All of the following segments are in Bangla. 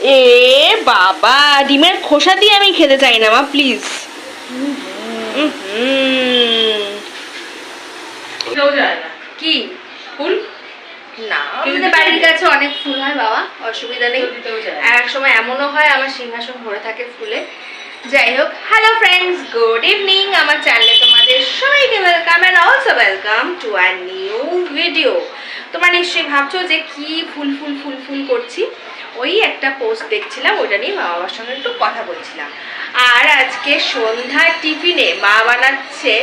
এ বাবা ডিমের খোসা দিয়ে আমি খেতে চাই না মা প্লিজ কি? ফুল? না আমাদের বাড়ির কাছে অনেক ফুল হয় বাবা অসুবিধা নেই। এক সময় এমনও হয় আমার সিংহাসন ভরে থাকে ফুলে। যাই হোক হ্যালো ফ্রেন্ডস গুড ইভিনিং আমার চ্যানেলে তোমাদের সবাইকে welcome and also welcome to our new video তোমরা নিশ্চয়ই ভাবছ যে কি ফুল ফুল ফুল ফুল করছি? ওই একটা পোস্ট দেখছিলাম, ওইটা নিয়ে মা বাবার সঙ্গে একটু কথা বলছিলাম। আর আজকে সন্ধ্যা টিফিনে মা বানাচ্ছে,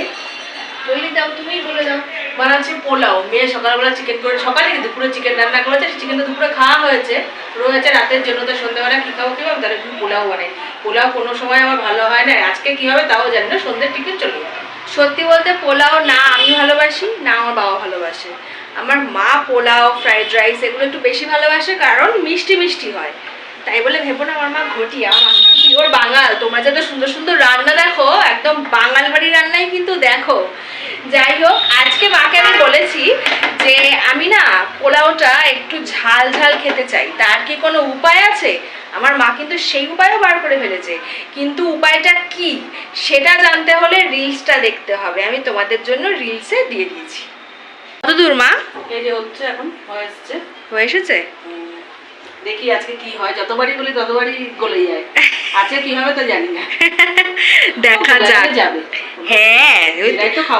বলে দাও তুমি বলে দাও, বানাচ্ছি পোলাও। মেয়ে সকালবেলা চিকেন করে, সকালে দুপুরে চিকেন রান্না করেছে চিকেনটা দুপুরে খাওয়া হয়েছে। রয়েছে রাতের জন্য তো সন্ধ্যেবেলা কি খাব, কি হবে তাহলে পোলাও বানাই। পোলাও কোনো সময় আমার ভালো হয় না। আজকে কি হবে তাও জানি না, সন্ধ্যের টিফিন চলে যাবে। সত্যি বলতে পোলাও না আমি ভালোবাসি, না আমার বাবা ভালোবাসে। আমার মা পোলাও ফ্রাইড রাইস এগুলো একটু বেশি ভালোবাসে কারণ মিষ্টি মিষ্টি হয়। তাই বলে ভেবো না আমার মা ঘটি, আমার পিওর বাঙাল। তোমরা যত সুন্দর সুন্দর রান্না দেখো, একদম বাঙাল বাড়ির রান্নাই কিন্তু দেখো। যাই হোক, আজকে মাকে আমি বলেছি যে আমি না পোলাওটা একটু ঝাল ঝাল খেতে চাই। তার কি কোনো উপায় আছে? আমার মা কিন্তু সেই উপায়ও বার করে ফেলেছে। কিন্তু উপায়টা কি? সেটা জানতে হলে রিলসটা দেখতে হবে। আমি তোমাদের জন্য রিলসে দিয়ে দিয়েছি। কতদূর মা? এই হচ্ছে এখন হয়ে এসেছে। হয়ে এসেছে? দেখি আজকে কি হয় যতবারই বলি ততবারই গলে যায়। আজকে কি হবে তো জানি না। দেখা যাক। যাবে। হ্যাঁ।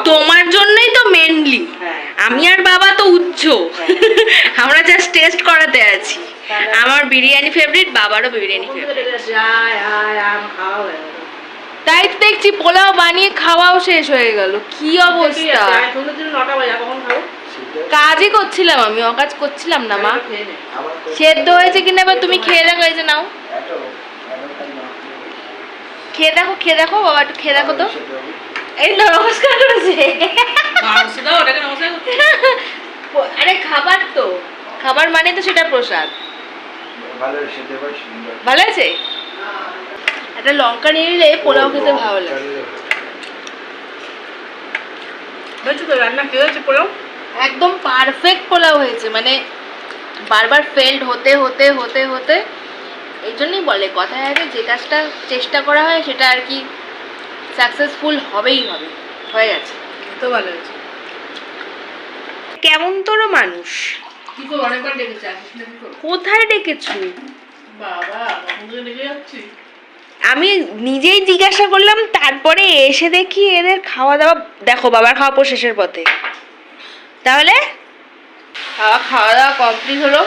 তোমার জন্যই তো মেনলি হ্যাঁ। আমি আর বাবা তো উচ্চ। হ্যাঁ। আমরা জাস্ট টেস্ট করাতে আছি। আমার বিরিয়ানি ফেভারিট বাবারও বিরিয়ানি ফেভারিট। তাই তো দেখছি পোলাও বানিয়ে খাওয়াও শেষ হয়ে গেল। কি অবস্থা? নটা বাজে কখন খাব? কাজই করছিলাম আমি, অকাজ করছিলাম না, মা। সেদ্ধ হয়েছে কিনা এবার তুমি খেয়ে দেখো, এই যে নাও। খেয়ে দেখো খেয়ে দেখো, বাবা একটু খেয়ে দেখো তো। এই নমস্কার করেছে। আরে খাবার তো, খাবার মানে তো সেটা প্রসাদ। ভালো আছে একটা লঙ্কা নিয়ে নিলে পোলাও খেতে ভালো লাগে। রান্না খেয়ে পোলাও? একদম পারফেক্ট পোলাও হয়েছে মানে বারবার ফেল্ড হতে হতে হতে হতে এই জন্যই বলে কথায় আছে যে কাজটা চেষ্টা করা হয় সেটা আর কি সাকসেসফুল হবেই হবে হয়ে গেছে। খেতেও ভালো হয়েছে। কেমন তোর? মানুষ কোথায় ডেকেছু? বাবা ডেকে যাচ্ছি? আমি নিজেই জিজ্ঞাসা করলাম তারপরে এসে দেখি এদের খাওয়া দাওয়া দেখো বাবার খাওয়া পর শেষের পথে। তাহলে? খাওয়া খাওয়া দাওয়া কমপ্লিট হলো।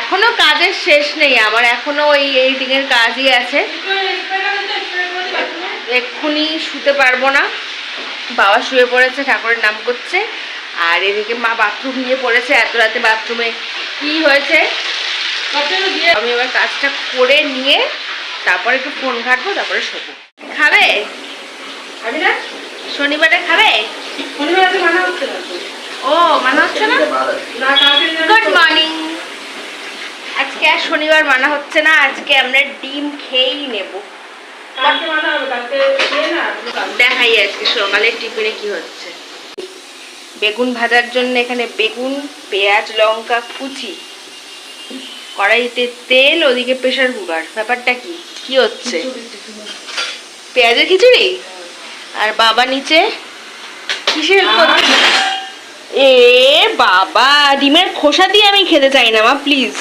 এখনও কাজের শেষ নেই আমার এখনও ওই এই দিকের কাজই আছে। এক্ষুনি শুতে পারব না। বাবা শুয়ে পড়েছে ঠাকুরের নাম করছে। আর এদিকে মা বাথরুম নিয়ে পড়েছে এত রাতে বাথরুমে কি হয়েছে? আমি এবার কাজটা করে নিয়ে তারপরে একটু ফোন ঘাটবো তারপরে শোবো। খাবে? আমি না? শনিবারে খাবে? শনিবার মানা হচ্ছে না ও মানা হচ্ছে না? গুড মর্নিং আজকে আর শনিবার মানা হচ্ছে না আজকে আমরা ডিম খেয়েই নেব। দেখাই আজকে সকালে টিফিনে কি হচ্ছে। বেগুন ভাজার জন্য এখানে বেগুন পেঁয়াজ লঙ্কা কুচি। কড়াইতে তেল ওদিকে প্রেশার কুকার। ব্যাপারটা কি? কি হচ্ছে? পেঁয়াজের খিচুড়ি? আর বাবা নিচে? করছে এ বাবা ডিমের খোসা দিয়ে আমি খেতে চাই না মা প্লিজ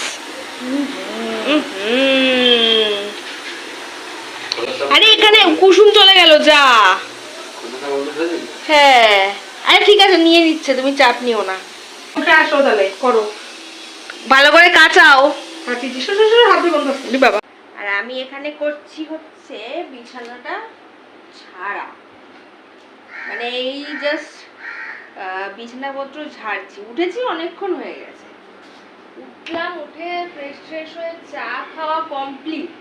আরে এখানে কুসুম চলে গেল যা। হ্যাঁ। আরে ঠিক আছে নিয়ে নিচ্ছে তুমি চাপ নিও না। আসো তাহলে করো। ভালো করে কাঁচাও। বাবা। আর আমি এখানে করছি হচ্ছে বিছানাটা ছাড়া। মানে এই জাস্ট বিছানাপত্র ঝাড়ছি। উঠেছি অনেকক্ষণ হয়ে গেছে। উঠলাম, উঠে ফ্রেশ ফ্রেশ হয়ে চা খাওয়া কমপ্লিট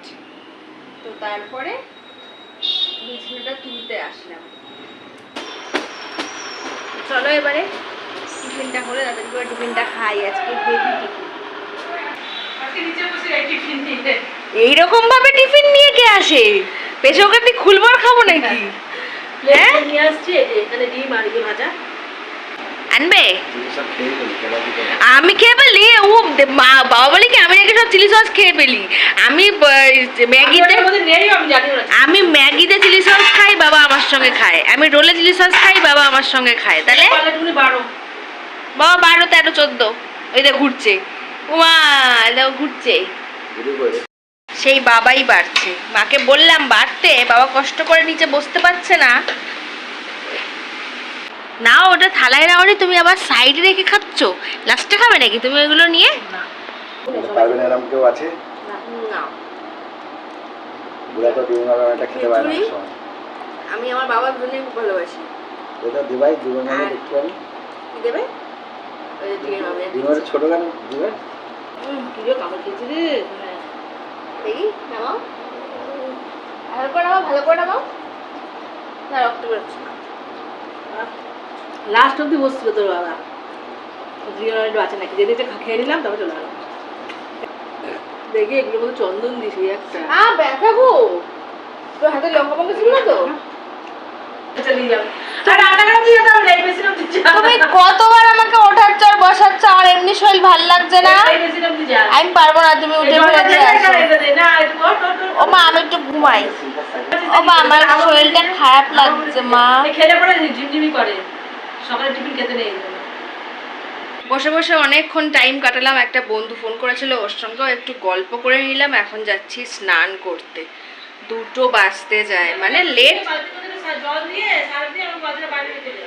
তো তারপরে বিছানাটা তুলতে আসলাম। চলো এবারে টিফিনটা হলে তাদের করে টিফিনটা খাই। আজকে হেভি টিফিন। এইরকম ভাবে টিফিন নিয়ে কে আসে? কাটি খুলবার খাব নাকি? আনবে? কেলা দিতে আমি খেয়ে পেলি ও মা- বাবা বলে কি আমি নাকি সব চিলি সস খেয়ে পেলি আমি ম্যাগিতে আমি ম্যাগিতে চিলি সস খাই বাবা আমার সঙ্গে খায়। আমি রোলে চিলি সস খাই বাবা আমার সঙ্গে খায়। তাহলে? বাবা বারো তেরো চোদ্দ। ওই দেখ ঘুরছে। উমা দেখো ঘুরছে। সেই বাবাই বাড়ছে। মাকে বললাম বাড়তে? বাবা কষ্ট করে নিচে বসতে পারছে না। না ওটা থালায় রাওনি তুমি আবার সাইডে রেখে খাচ্ছ? লাস্টে খাবে নাকি তুমি ওইগুলো নিয়ে? না পারবেন কেউ আছে? না। বুড়া তো বিভিন্ন একটা খেতে পারে না আমি আমার বাবার জন্য ভালোবাসি। এটা দিবাই দুজন মিলে দেখতে পারি কি দেবে? ওই ডিমের ছোট গান দিবে? কি যে কামড় খেয়েছি রে। দেখি নামাও। ভালো করে নামাও ভালো করে নামাও। না রক্ত বেরোচ্ছে লাস্ট অব্দি বসছিল তোর বাবা। একটু আছে নাকি? যেদিকে খেয়ে নিলাম তারপর চলে গেলাম। দেখি এগুলো মধ্যে চন্দন দিস একটা। আ ব্যথা গো। তোর হাতে লঙ্কা মঙ্কা ছিল না তো? চালিয়ে যাবে। আর তুমি কতবার আমাকে ওঠার চর বসার চর এমনি শরীর ভালো লাগছে না? আমি পারব না তুমি উঠে দিয়ে আসো। ও মা আমি একটু ঘুমাই। ও মা আমার শরীরটা খারাপ লাগছে মা। খেলে পরে ঝিমঝিমি করে। সকালে টিফিন খেতে নেই। বসে বসে অনেকক্ষণ টাইম কাটালাম একটা বন্ধু ফোন করেছিল ওর সঙ্গেও একটু গল্প করে নিলাম এখন যাচ্ছি স্নান করতে। দুটো বাজতে যায়। মানে লেট।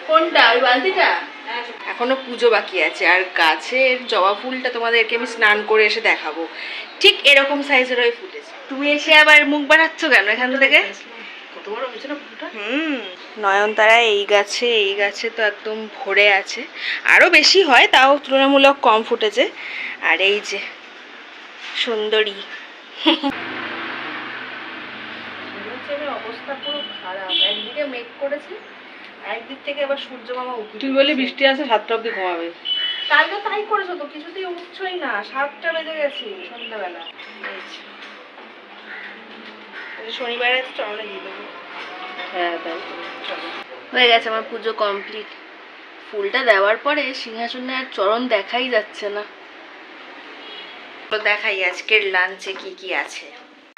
কোনটা? ওই বালতিটা? এখনও পুজো বাকি আছে। আর গাছের জবা ফুলটা তোমাদেরকে আমি স্নান করে এসে দেখাবো। ঠিক এরকম সাইজের ওই ফুটেছে তুমি এসে আবার মুখ বাড়াচ্ছ কেন এখান থেকে? হুম। নয়নতারা এই গাছে এই গাছে তো একদম ভরে আছে। আরও বেশি হয় তাও তুলনামূলক কম ফুটেছে। আর এই যে সুন্দরী সূর্যের অবস্থা পুরো খারাপ একদিকে মেঘ করেছে। একদিক থেকে আবার সূর্য মামা উঠে তুই বলি বৃষ্টি আছে সাতটা অব্দি ঘুমাবে। কালকে তাই করেছ তো কিছুতেই উঠছই না সাতটা বেজে গেছে সন্ধ্যাবেলা। শনিবারে চরণে দিয়ে দেবো হ্যাঁ তাই। হয়ে গেছে আমার পুজো কমপ্লিট। ফুলটা দেওয়ার পরে সিংহাসনে আর চরণ দেখাই যাচ্ছে না। তো দেখাই আজকের লাঞ্চে কি কি আছে।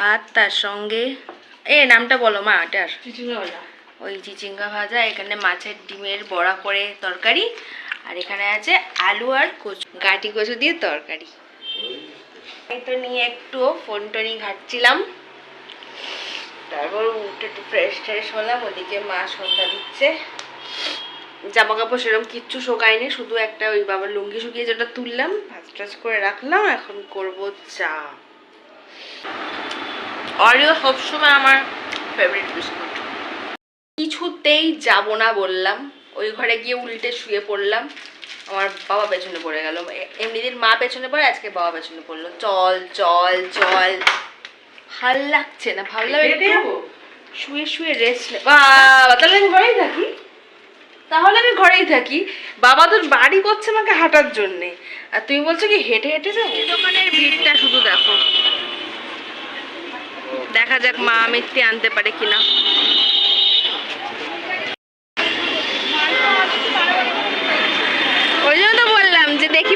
আর তার সঙ্গে এ নামটা বলো মা এটার চিচিঙ্গা ওই চিচিঙ্গা ভাজা, এখানে মাছের ডিমের বড়া করে তরকারি, আর এখানে আছে আলু আর কচু, গাটি কচু দিয়ে তরকারি। এই তো নিয়ে একটু ফোন টোনি ঘাটছিলাম। তারপর উঠে একটু ফ্রেশ ট্রেশ হলাম, ওদিকে মা সন্ধ্যা দিচ্ছে। জামা কাপড় সেরকম কিচ্ছু শোকায়নি, শুধু একটা ওই বাবার লুঙ্গি শুকিয়ে যেটা তুললাম, ভাজ টাজ করে রাখলাম, এখন করব চা। অরিও সবসময় আমার ফেভারিট বিস্কুট কিছুতেই যাব না বললাম। ওই ঘরে গিয়ে উল্টে শুয়ে পড়লাম। আমার বাবা পেছনে পড়ে গেল। এমনি দিন মা পেছনে পড়ে আজকে বাবা পেছনে পড়ল। চল চল চল। ভালো লাগছে না ভাবলাম শুয়ে শুয়ে রেস্ট বাবা তাহলে আমি ঘরেই থাকি? তাহলে আমি ঘরেই থাকি। বাবা তোর বাড়ি করছে আমাকে হাঁটার জন্যে। আর তুমি বলছো কি হেঁটে হেঁটে যাব? দোকানের ভিড়টা শুধু দেখো। দেখা যাক মা মিথ্যে আনতে পারে কিনা ওই জন্য তো বললাম যে দেখি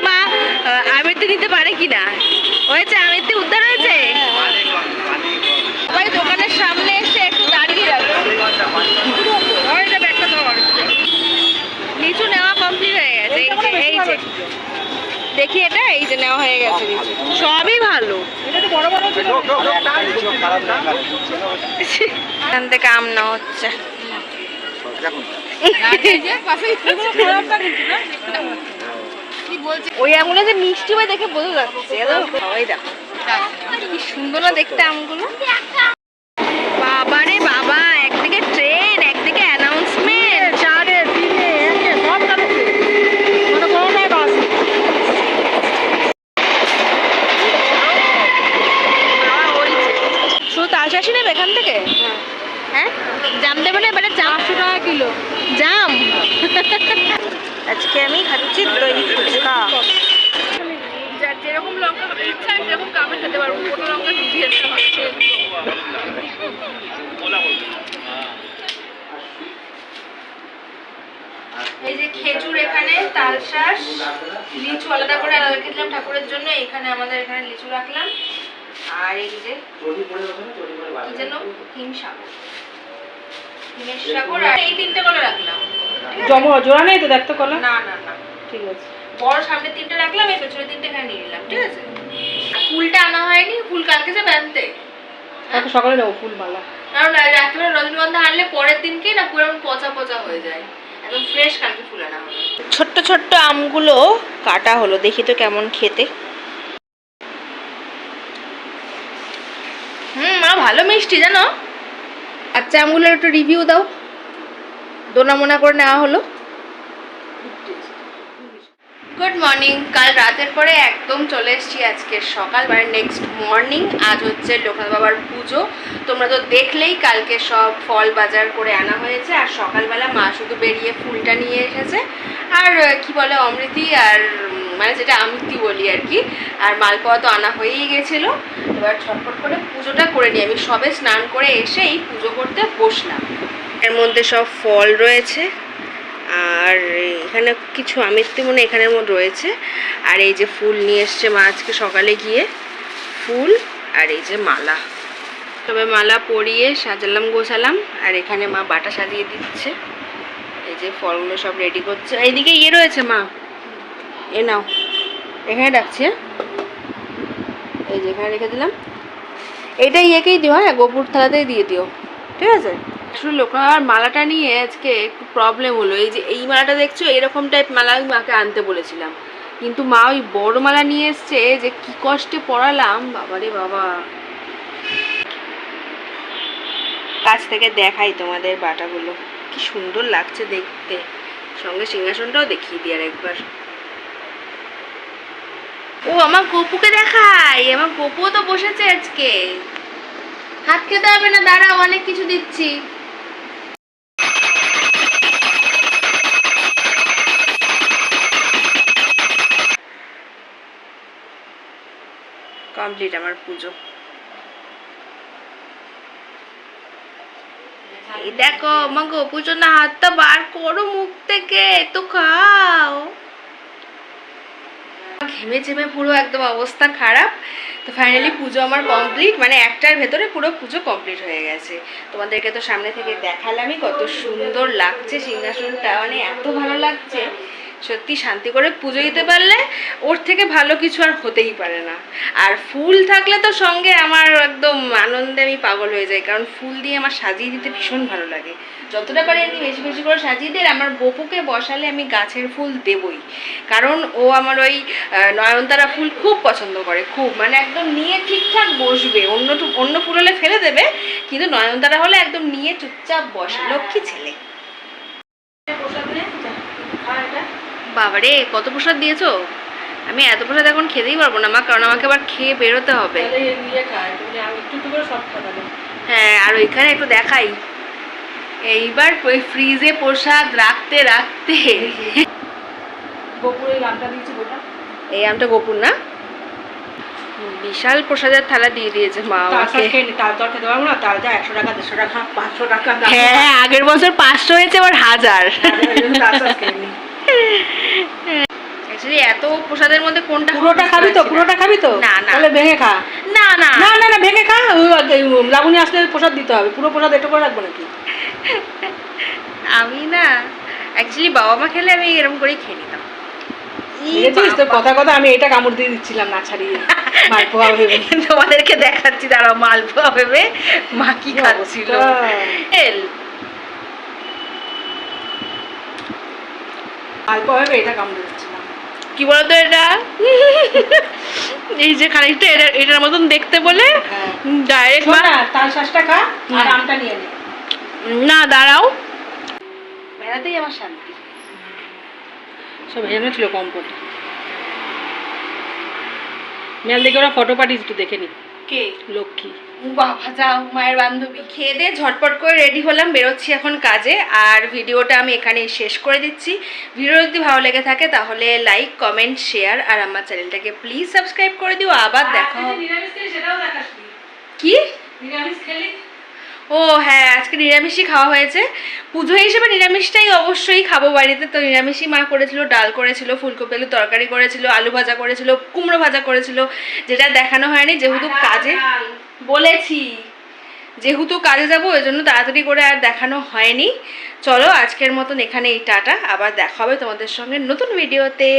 আমিরতে নিতে পারে কিনা হয়েছে? আমিরতে উদ্ধার হয়েছে? সবাই দোকানের সামনে এসে একটু দাঁড়িয়ে ধর। নিচু নেওয়া কমপ্লিট হয়ে গেছে। এই যে এই যে। দেখি এটা? এই যে নেওয়া হয়ে গেছে সবই ভালো। এখান থেকে আম নেওয়া হচ্ছে। দেখুন ওই আমগুলো যে মিষ্টি হয় দেখে বোঝা যাচ্ছে। ওই দেখো। কি সুন্দর না দেখতে আমগুলো বাবা রে বাবা একদিকে ট্রেন একদিকে অ্যানাউন্সমেন্ট চারে একে সব মানে বাস শুধু নেবে এখান থেকে? হ্যাঁ। জাম দেবে না এবারে জাম। আটশো টাকা কিলো। জাম? আজকে আমি খাচ্ছি দই ফুচকা। যেরকম লঙ্কা ইচ্ছা সেরকম কামড়ে খেতে পারব কোনো লঙ্কা এই যে খেজুর এখানে তালশাঁস লিচু আলাদা করে আলাদা রেখে ঠাকুরের জন্য, এখানে আমাদের এখানে লিচু রাখলাম। আর এই যে কি যেন হিম সাগর হিমের সাগর। আর এই তিনটে কলা রাখলাম? জমা জোড়া নেই তো দেখতে কলা। না না না। ঠিক আছে। বড় সামনে তিনটে রাখলাম এই পেছনে তিনটে এখানে নিয়ে নিলাম ঠিক আছে? ফুলটা আনা হয়নি ফুল কালকে যাবে আনতে। কালকে সকালে নেব ফুল মালা। কারণ রাত্রিবেলা রজনীগন্ধা আনলে পরের দিনকেই না পুরো পচা পচা হয়ে যায়। একদম ফ্রেশ কালকে ফুল আনা হবে। ছোট্ট ছোট্ট আমগুলো কাটা হলো দেখি তো কেমন খেতে। হুম মা ভালো মিষ্টি জানো? আচ্ছা আমগুলোর একটু রিভিউ দাও। দোনা মোনা করে নেওয়া হলো। গুড মর্নিং কাল রাতের পরে একদম চলে এসেছি আজকে সকাল মানে নেক্সট মর্নিং আজ হচ্ছে লোকনাথ বাবার পুজো। তোমরা তো দেখলেই কালকে সব ফল বাজার করে আনা হয়েছে, আর সকালবেলা মা শুধু বেরিয়ে ফুলটা নিয়ে এসেছে। আর কি বলে অমৃতি আর মানে যেটা আমৃতি বলি আর কি, আর মালপোয়া তো আনা হয়েই গেছিল। এবার ছটফট করে পুজোটা করে নিই। আমি সবে স্নান করে এসেই পুজো করতে বসলাম। এর মধ্যে সব ফল রয়েছে। আর এখানে কিছু আমিত্তি মনে এখানের মধ্যে রয়েছে। আর এই যে ফুল নিয়ে এসছে মা আজকে সকালে গিয়ে। ফুল আর এই যে মালা। তবে মালা পরিয়ে সাজালাম, গোছালাম। আর এখানে মা বাটা সাজিয়ে দিচ্ছে। এই যে ফলগুলো সব রেডি করছে। এইদিকে ইয়ে রয়েছে মা। এ নাও। এখানে রাখছি হ্যাঁ? এই যে এখানে রেখে দিলাম। এইটা ইয়েকেই দিও হ্যাঁ গোপুর থালাতেই দিয়ে দিও। ঠিক আছে? আসলে লোকনাথ, মালাটা নিয়ে আজকে একটু প্রবলেম হলো। এই যে এই মালাটা দেখছ, এরকম টাইপ মালা আমি মাকে আনতে বলেছিলাম। কিন্তু মা ওই বড় মালা নিয়ে এসছে যে কি কষ্টে পড়ালাম, বাবারে বাবা। কাছ থেকে দেখাই তোমাদের বাটাগুলো। কি সুন্দর লাগছে দেখতে। সঙ্গে সিংহাসনটাও দেখিয়ে দিই আর একবার। ও, আমার গপুকে দেখাই। আমার গপুও তো বসেছে আজকে। হাত খেতে হবে না, দাঁড়াও, অনেক কিছু দিচ্ছি। কমপ্লিট আমার পুজো। এই দেখো আমার গপুর জন্য হাতটা বার করো মুখ থেকে তো খাও। ঘেমে ঘেমে পুরো একদম অবস্থা খারাপ। তো ফাইনালি পুজো আমার কমপ্লিট মানে একটার ভেতরে পুরো পুজো কমপ্লিট হয়ে গেছে। তোমাদেরকে তো সামনে থেকে দেখালামই কত সুন্দর লাগছে, সিংহাসনটা মানে এত ভালো লাগছে। সত্যি শান্তি করে পুজো দিতে পারলে ওর থেকে ভালো কিছু আর হতেই পারে না। আর ফুল থাকলে তো সঙ্গে আমার একদম আনন্দে আমি পাগল হয়ে যাই, কারণ ফুল দিয়ে আমার সাজিয়ে দিতে ভীষণ ভালো লাগে। যতটা পারি আমি বেশি বেশি করে সাজিয়ে দিই আমার বপুকে বসালে আমি গাছের ফুল দেবই। কারণ ও আমার ওই নয়নতারা ফুল খুব পছন্দ করে, খুব। মানে একদম নিয়ে ঠিকঠাক বসবে, অন্য অন্য ফুল হলে ফেলে দেবে, কিন্তু নয়নতারা হলে একদম নিয়ে চুপচাপ বসে, লক্ষ্মী ছেলে। বাবারে কত প্রসাদ দিয়েছ? আমি এত প্রসাদ এখন খেতেই পারব না মা কারণ আমাকে আবার খেয়ে বেরোতে হবে। হ্যাঁ আর ওইখানে একটু দেখাই। এইবার ওই ফ্রিজে প্রসাদ রাখতে রাখতে। এই আমটা গোপুর না? বিশাল প্রসাদের থালা দিয়ে দিয়েছে মা আমাকে। একশো টাকা দেড়শো টাকা পাঁচশো টাকা হ্যাঁ আগের বছর পাঁচশো হয়েছে এবার হাজার। অ্যাকচুয়ালি এত প্রসাদের মধ্যে কোনটা পুরোটা খাবি তো? পুরোটা খাবি তো? না, না। তাহলে ভেঙে খা। না না। না না না ভেঙে খা। লাবণী আসলে প্রসাদ দিতে হবে। পুরো প্রসাদ একটু করে রাখব নাকি? আমি না অ্যাকচুয়ালি বাবা মা খেলে আমি এরকম করেই খেয়ে নিতাম। তোর কথা কথা আমি এটা কামড় দিয়ে দিচ্ছিলাম না ছাড়িয়ে। মালপোয়া ভেবে। তোমাদেরকে দেখাচ্ছি দাঁড়াও মালপোয়া ভেবে মা কি খাচ্ছিল। এল এটা কামড়ে দিচ্ছিলাম কি বলতো এটা? এই যে খানিকটা এটা- এটার মতন দেখতে বলে হ্যাঁ। ডাইরেক্ট তাল শ্বাসটা খা আর আমটা নিয়ে নে। না দাঁড়াও। বেড়াতেই আমার শান্তি। সব ভেজানো ছিল কম করে মেল দেখে ওরা ফটো পাঠিয়েছি একটু দেখে নি। কে? লক্ষ্মী। বাবা যাও মায়ের বান্ধবী। খেয়ে দিয়ে ঝটপট করে রেডি হলাম বেরোচ্ছি এখন কাজে। আর ভিডিওটা আমি এখানেই শেষ করে দিচ্ছি। ভিডিও যদি ভালো লেগে থাকে তাহলে লাইক কমেন্ট শেয়ার আর আমার চ্যানেলটাকে প্লিজ সাবস্ক্রাইব করে দিও। আবার দেখা কি? ও হ্যাঁ আজকে আজকে নিরামিষই খাওয়া হয়েছে। পুজো হিসেবে নিরামিষটাই অবশ্যই খাব বাড়িতে। তো নিরামিষই মা করেছিল ডাল করেছিল ফুলকপি আলু তরকারি করেছিল আলু ভাজা করেছিল কুমড়ো ভাজা করেছিল যেটা দেখানো হয়নি যেহেতু কাজে বলেছি। যেহেতু কাজে যাব ওই জন্য তাড়াতাড়ি করে আর দেখানো হয়নি। চলো আজকের মতন এখানে এই টাটা। আবার দেখা হবে তোমাদের সঙ্গে নতুন ভিডিওতে